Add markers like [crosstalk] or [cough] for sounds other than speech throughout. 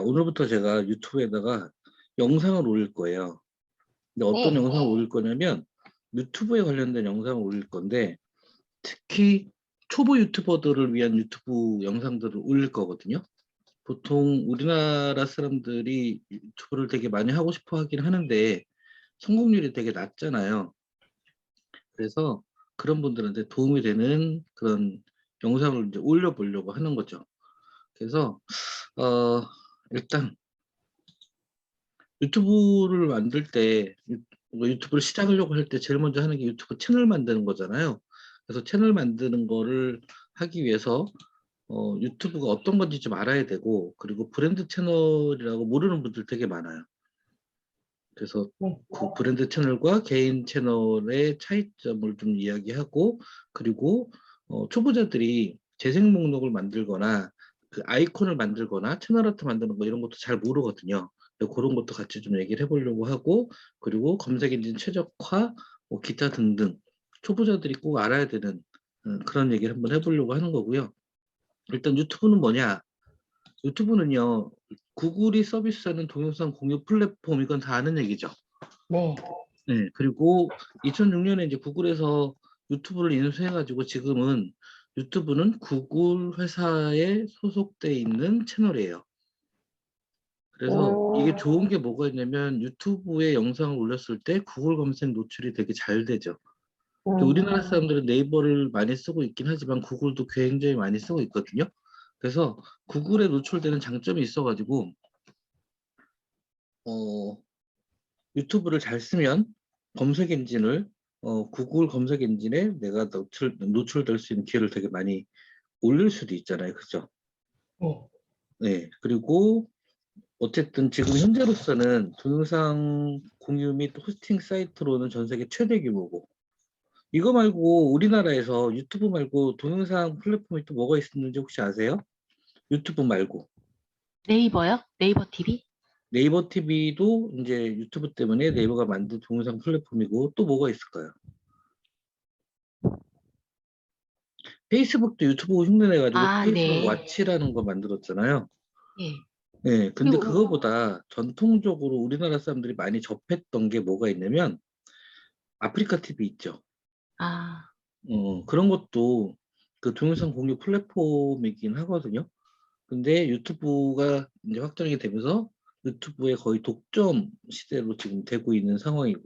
오늘부터 제가 유튜브에다가 영상을 올릴 거예요. 근데 어떤 네. 영상을 올릴 거냐면 유튜브에 관련된 영상을 올릴 건데 특히 초보 유튜버들을 위한 유튜브 영상들을 올릴 거거든요. 보통 우리나라 사람들이 유튜브를 되게 많이 하고 싶어 하긴 하는데 성공률이 되게 낮잖아요. 그래서 그런 분들한테 도움이 되는 그런 영상을 이제 올려보려고 하는 거죠. 그래서 어, 일단 유튜브를 만들 때 유- 뭐 유튜브를 시작하려고 할 때 제일 먼저 하는 게 유튜브 채널 만드는 거잖아요. 그래서 채널 만드는 거를 하기 위해서 어, 유튜브가 어떤 건지 좀 알아야 되고 그리고 브랜드 채널이라고 모르는 분들 되게 많아요. 그래서 네. 그 브랜드 채널과 개인 채널의 차이점을 좀 이야기하고 그리고 어, 초보자들이 재생 목록을 만들거나 그 아이콘을 만들거나 채널 아트 만드는 거 이런 것도 잘 모르거든요. 그런 것도 같이 좀 얘기를 해보려고 하고 그리고 검색 엔진 최적화 뭐 기타 등등 초보자들이 꼭 알아야 되는 음, 그런 얘기를 한번 해보려고 하는 거고요. 일단 유튜브는 뭐냐? 유튜브는요 구글이 서비스하는 동영상 공유 플랫폼 이건 다 아는 얘기죠. 네. 네, 그리고 2006년에 이제 구글에서 유튜브를 인수해가지고 지금은 유튜브는 구글 회사에 소속돼 있는 채널이에요. 그래서 오. 이게 좋은 게 뭐가 있냐면 유튜브에 영상을 올렸을 때 구글 검색 노출이 되게 잘 되죠. 음. 우리나라 사람들은 네이버를 많이 쓰고 있긴 하지만 구글도 굉장히 많이 쓰고 있거든요. 그래서 구글에 노출되는 장점이 있어가지고 어, 유튜브를 잘 쓰면 검색 엔진을 어, 구글 검색 엔진에 내가 노출, 노출될 수 있는 기회를 되게 많이 올릴 수도 있잖아요. 그죠? 네. 네. 그리고 어쨌든 지금 현재로서는 동영상 공유 및 호스팅 사이트로는 전 세계 최대 규모고 이거 말고 우리나라에서 유튜브 말고 동영상 플랫폼이 또 뭐가 있는지 혹시 아세요? 유튜브 말고 네이버요? 네이버 TV? 네이버 TV도 이제 유튜브 때문에 네이버가 만든 동영상 플랫폼이고 또 뭐가 있을까요? 페이스북도 유튜브 흉내내가지고 아, 페이스북 네. 와치라는 거 만들었잖아요. 예. 네, 근데 그리고- 그거보다 전통적으로 우리나라 사람들이 많이 접했던 게 뭐가 있냐면 아프리카 TV 있죠. 아, 어, 그런 것도 그 동영상 공유 플랫폼이긴 하거든요. 근데 유튜브가 이제 확장이 되면서 유튜브의 거의 독점 시대로 지금 되고 있는 상황이고,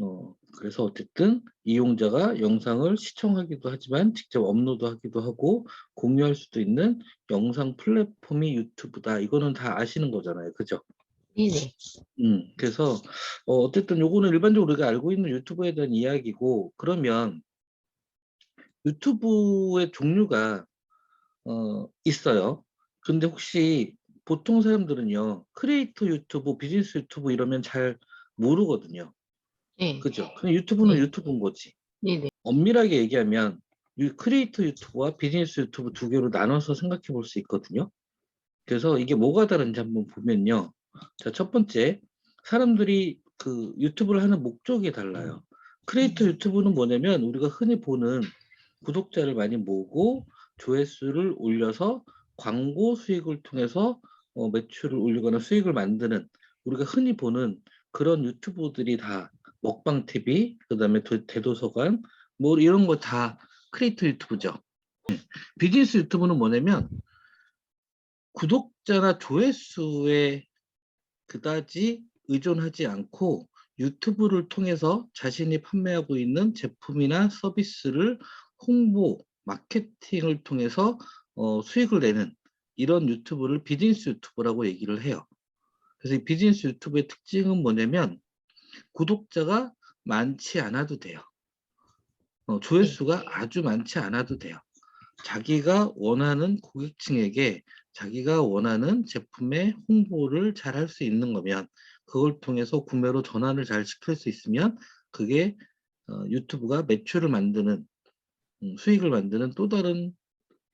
어, 그래서 어쨌든 이용자가 영상을 시청하기도 하지만 직접 업로드하기도 하고 공유할 수도 있는 영상 플랫폼이 유튜브다. 이거는 다 아시는 거잖아요. 그죠? 네네. 음, 그래서 어, 어쨌든 요거는 일반적으로 우리가 알고 있는 유튜브에 대한 이야기고 그러면 유튜브의 종류가 어, 있어요. 근데 혹시 보통 사람들은요 크리에이터 유튜브, 비즈니스 유튜브 이러면 잘 모르거든요. 네. 그죠? 그냥 유튜브는 네. 유튜브인 거지. 네네. 엄밀하게 얘기하면 유- 크리에이터 유튜브와 비즈니스 유튜브 두 개로 나눠서 생각해 볼 수 있거든요. 그래서 이게 뭐가 다른지 한번 보면요. 자, 첫 번째, 사람들이 그 유튜브를 하는 목적이 달라요. 크리에이터 유튜브는 뭐냐면 우리가 흔히 보는 구독자를 많이 모으고 조회수를 올려서 광고 수익을 통해서 어, 매출을 올리거나 수익을 만드는 우리가 흔히 보는 그런 유튜브들이 다 먹방 TV, 그다음에 도- 대도서관 뭐 이런 거 다 크리에이터 유튜브죠. 네. 비즈니스 유튜브는 뭐냐면 구독자나 조회수에 그다지 의존하지 않고 유튜브를 통해서 자신이 판매하고 있는 제품이나 서비스를 홍보, 마케팅을 통해서 어, 수익을 내는 이런 유튜브를 비즈니스 유튜브라고 얘기를 해요. 그래서 이 비즈니스 유튜브의 특징은 뭐냐면 구독자가 많지 않아도 돼요. 어, 조회수가 아주 많지 않아도 돼요. 자기가 원하는 고객층에게 자기가 원하는 제품의 홍보를 잘 할 수 있는 거면 그걸 통해서 구매로 전환을 잘 시킬 수 있으면 그게 어, 유튜브가 매출을 만드는 음, 수익을 만드는 또 다른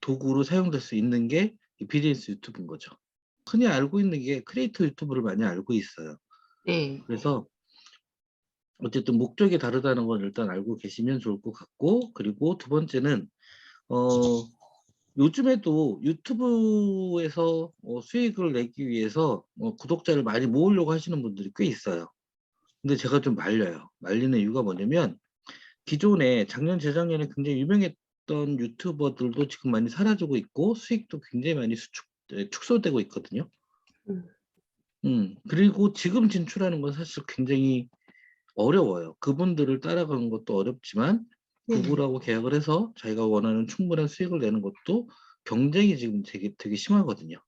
도구로 사용될 수 있는 게 이 비즈니스 유튜브인 거죠. 흔히 알고 있는 게 크리에이터 유튜브를 많이 알고 있어요. 네. 그래서 어쨌든 목적이 다르다는 건 일단 알고 계시면 좋을 것 같고 그리고 두 번째는 어 요즘에도 유튜브에서 어, 수익을 내기 위해서 어, 구독자를 많이 모으려고 하시는 분들이 꽤 있어요. 근데 제가 좀 말려요. 말리는 이유가 뭐냐면 기존에 작년 재작년에 굉장히 유명했 던 유튜버들도 지금 많이 사라지고 있고 수익도 굉장히 많이 수축 에, 축소되고 있거든요. 음. 음, 그리고 지금 진출하는 건 사실 굉장히 어려워요. 그분들을 따라가는 것도 어렵지만 네. 구글하고 계약을 해서 자기가 원하는 충분한 수익을 내는 것도 경쟁이 지금 되게 되게 심하거든요.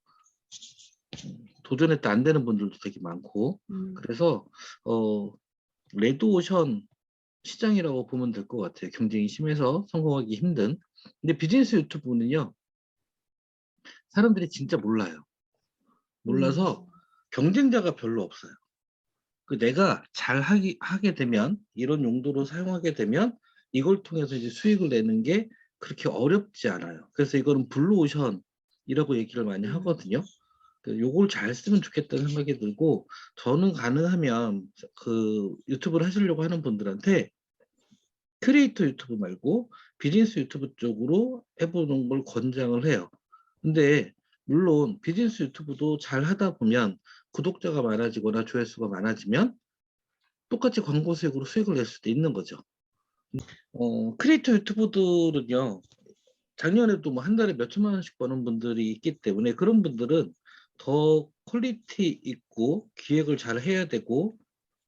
음, 도전했다 안 되는 분들도 되게 많고 음. 그래서 어 레드오션 시장이라고 보면 될 것 같아요. 경쟁이 심해서 성공하기 힘든. 근데 비즈니스 유튜브는요. 사람들이 진짜 몰라요. 몰라서 경쟁자가 별로 없어요. 그 내가 잘 하기, 하게 되면 이런 용도로 사용하게 되면 이걸 통해서 이제 수익을 내는 게 그렇게 어렵지 않아요. 그래서 이거는 블루오션이라고 얘기를 많이 음. 하거든요. 그 요걸 잘 쓰면 좋겠다는 생각이 들고 저는 가능하면 그 유튜브를 하시려고 하는 분들한테 크리에이터 유튜브 말고 비즈니스 유튜브 쪽으로 해보는 걸 권장을 해요. 근데 물론 비즈니스 유튜브도 잘 하다 보면 구독자가 많아지거나 조회수가 많아지면 똑같이 광고 수익으로 수익을 낼 수도 있는 거죠. 어, 크리에이터 유튜브들은요, 작년에도 뭐 한 달에 몇 천만 원씩 버는 분들이 있기 때문에 그런 분들은 더 퀄리티 있고 기획을 잘 해야 되고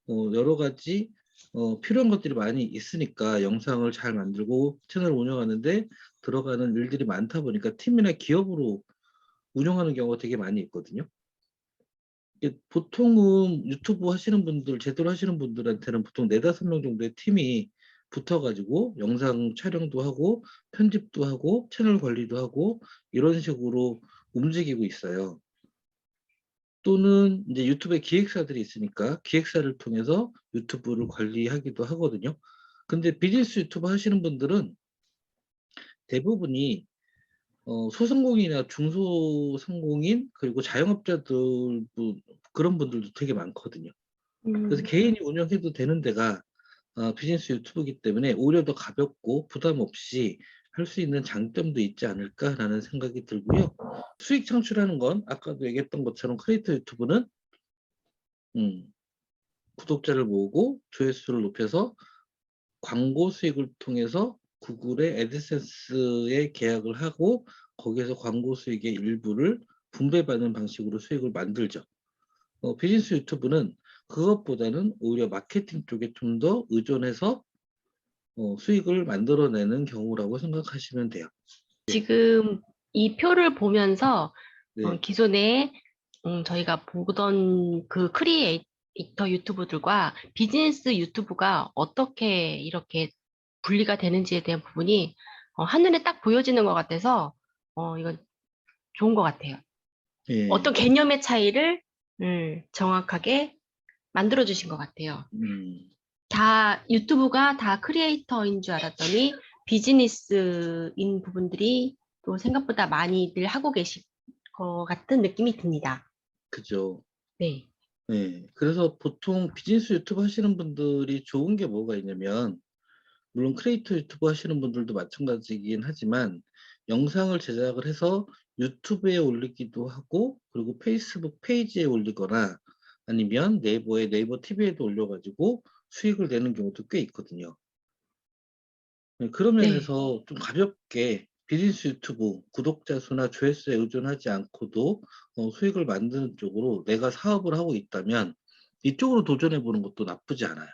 어, 여러 가지 어, 필요한 것들이 많이 있으니까 영상을 잘 만들고 채널 운영하는데 들어가는 일들이 많다 보니까 팀이나 기업으로 운영하는 경우가 되게 많이 있거든요. 보통은 유튜브 하시는 분들, 제대로 하시는 분들한테는 보통 네다섯 명 정도의 팀이 붙어가지고 영상 촬영도 하고 편집도 하고 채널 관리도 하고 이런 식으로 움직이고 있어요. 또는 이제 유튜브에 기획사들이 있으니까 기획사를 통해서 유튜브를 관리하기도 하거든요. 근데 비즈니스 유튜브 하시는 분들은 대부분이 어, 소상공인이나 중소상공인 그리고 자영업자들 분- 그런 분들도 되게 많거든요. 그래서 음. 개인이 운영해도 되는 데가 어, 비즈니스 유튜브이기 때문에 오히려 더 가볍고 부담 없이 할 수 있는 장점도 있지 않을까라는 생각이 들고요. 수익 창출하는 건 아까도 얘기했던 것처럼 크리에이터 유튜브는 음, 구독자를 모으고 조회수를 높여서 광고 수익을 통해서 구글의 애드센스에 계약을 하고 거기에서 광고 수익의 일부를 분배받는 방식으로 수익을 만들죠. 어, 비즈니스 유튜브는 그것보다는 오히려 마케팅 쪽에 좀 더 의존해서 어, 수익을 만들어내는 경우라고 생각하시면 돼요. 지금 이 표를 보면서 네, 어, 기존에 음, 저희가 보던 그 크리에이터 유튜브들과 비즈니스 유튜브가 어떻게 이렇게 분리가 되는지에 대한 부분이 어, 한눈에 딱 보여지는 것 같아서 어, 이건 좋은 것 같아요. 예, 어떤 개념의 차이를 음, 정확하게 만들어 주신 것 같아요. 음, 다 유튜브가 다 크리에이터인 줄 알았더니 비즈니스인 부분들이 또 생각보다 많이들 하고 계실 것 같은 느낌이 듭니다. 그죠. 네. 네, 그래서 보통 비즈니스 유튜브 하시는 분들이 좋은 게 뭐가 있냐면, 물론 크리에이터 유튜브 하시는 분들도 마찬가지이긴 하지만, 영상을 제작을 해서 유튜브에 올리기도 하고, 그리고 페이스북 페이지에 올리거나, 아니면 네이버에 네이버 TV에도 올려가지고 수익을 내는 경우도 꽤 있거든요. 네, 그런 네. 면에서 좀 가볍게 비즈니스 유튜브 구독자 수나 조회수에 의존하지 않고도 어, 수익을 만드는 쪽으로 내가 사업을 하고 있다면 이쪽으로 도전해 보는 것도 나쁘지 않아요.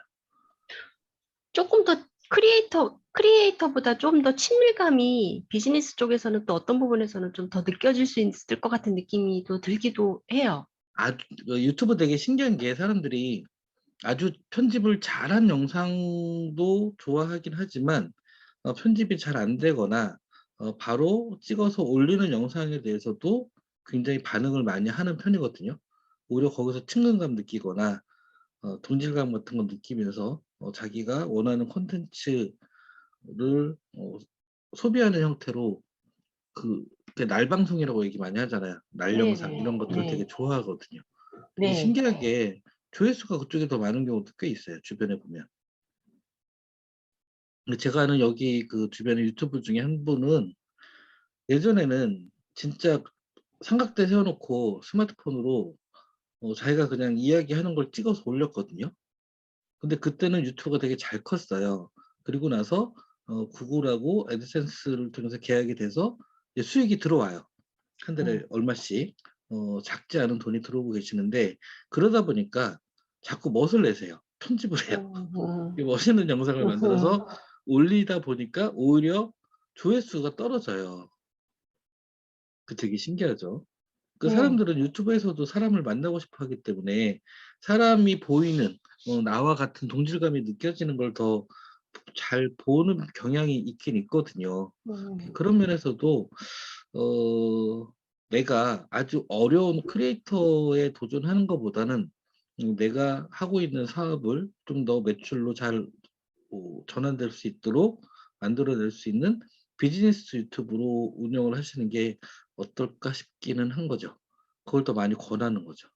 조금 더 크리에이터, 크리에이터보다 좀 더 친밀감이 비즈니스 쪽에서는 또 어떤 부분에서는 좀 더 느껴질 수 있을 것 같은 느낌이 또 들기도 해요. 어, 유튜브 되게 신기한 게 사람들이 아주 편집을 잘한 영상도 좋아하긴 하지만 어, 편집이 잘 안 되거나 어, 바로 찍어서 올리는 영상에 대해서도 굉장히 반응을 많이 하는 편이거든요. 오히려 거기서 친근감 느끼거나 어, 동질감 같은 거 느끼면서 어, 자기가 원하는 콘텐츠를 어, 소비하는 형태로 그, 그 날방송이라고 얘기 많이 하잖아요. 날영상. 이런 것들을 네. 되게 좋아하거든요. 네. 신기하게 조회수가 그쪽에 더 많은 경우도 꽤 있어요. 주변에 보면. 제가 아는 여기 그 주변에 유튜브 중에 한 분은 예전에는 진짜 삼각대 세워놓고 스마트폰으로 어, 자기가 그냥 이야기하는 걸 찍어서 올렸거든요. 근데 그때는 유튜브가 되게 잘 컸어요. 그리고 나서 어, 구글하고 애드센스를 통해서 계약이 돼서 수익이 들어와요. 한 달에 얼마씩 어, 작지 않은 돈이 들어오고 계시는데 그러다 보니까 자꾸 멋을 내세요. 편집을 해요. 음, [laughs] 이 멋있는 영상을 만들어서 올리다 보니까 오히려 조회수가 떨어져요. 그 되게 신기하죠. 그 네. 사람들은 유튜브에서도 사람을 만나고 싶어 하기 때문에 사람이 보이는 어, 나와 같은 동질감이 느껴지는 걸 더 잘 보는 경향이 있긴 있거든요. 음, 그런 면에서도 어, 내가 아주 어려운 크리에이터에 도전하는 것보다는 음, 내가 하고 있는 사업을 좀 더 매출로 잘 어, 전환될 수 있도록 만들어낼 수 있는 비즈니스 유튜브로 운영을 하시는 게 어떨까 싶기는 한 거죠. 그걸 더 많이 권하는 거죠.